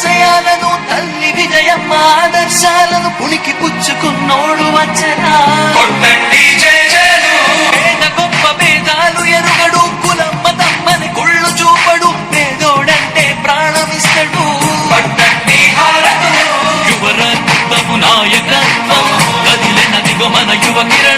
ఆశయాలను తల్లి విజయమ్మ ఆదర్శాలను పుణికి పుచ్చుకున్నోడు వచ్చరా గొప్ప భేదాలు ఎరుగడు కులమ్మ తమ్మని కుళ్ళు చూపడు పేదోడంటే ప్రాణమిస్తాడు. యువరత్వము నాయకత్వం. కదిలిన దిగు మన యువ కిరణ.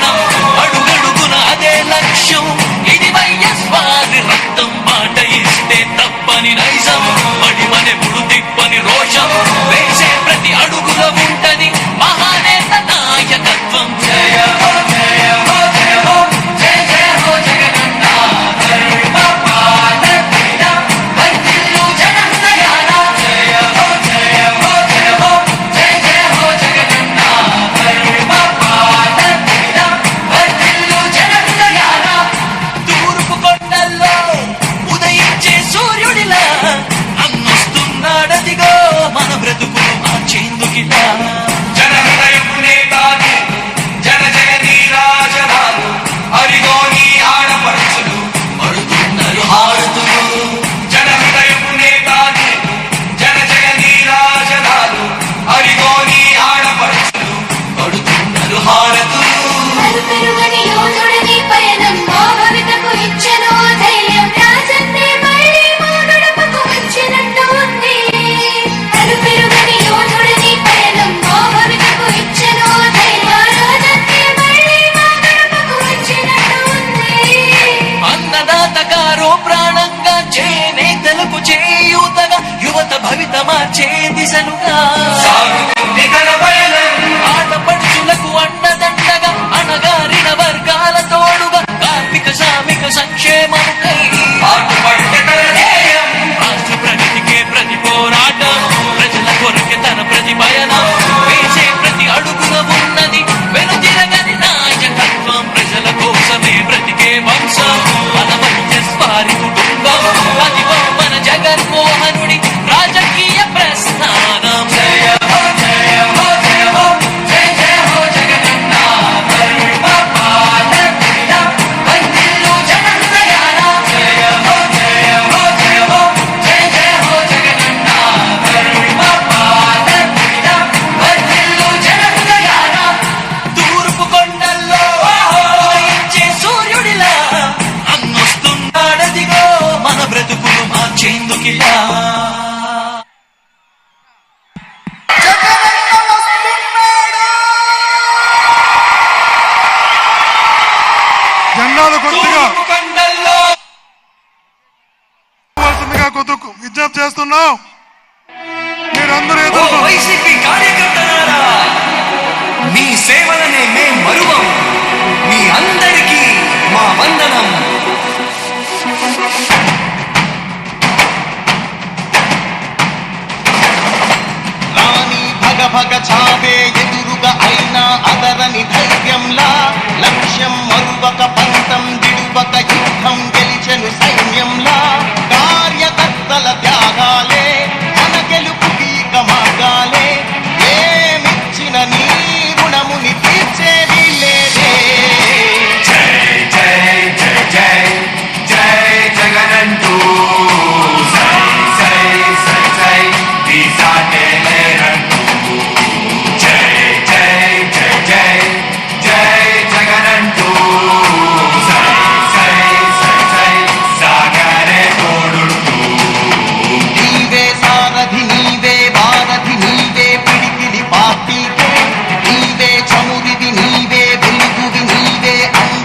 నినాద గుర్తుగా విజ్ఞప్తి చేస్తున్నాం. మీరందరూ మీ సేవలనే మేం మరువం. మీ అందరికీ మా వందనం. రాణి భగ భగ ఎదురుగా అయినా అదరని ధైర్యంలా.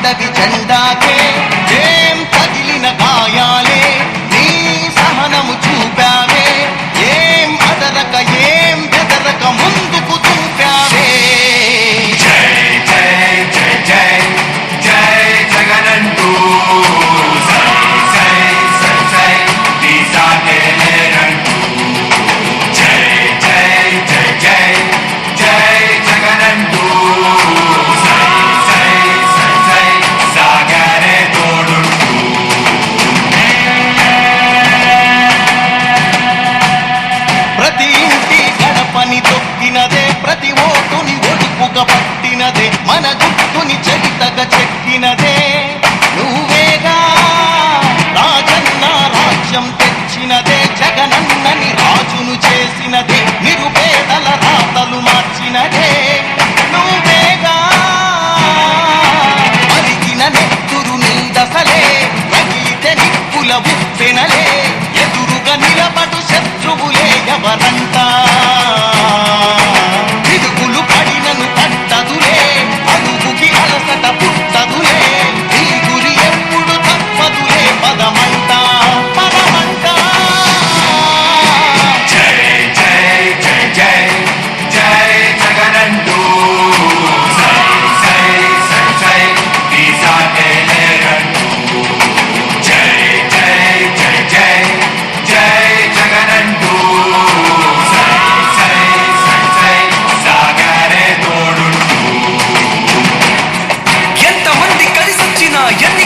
பல்லவி ஜெண்டா 啊！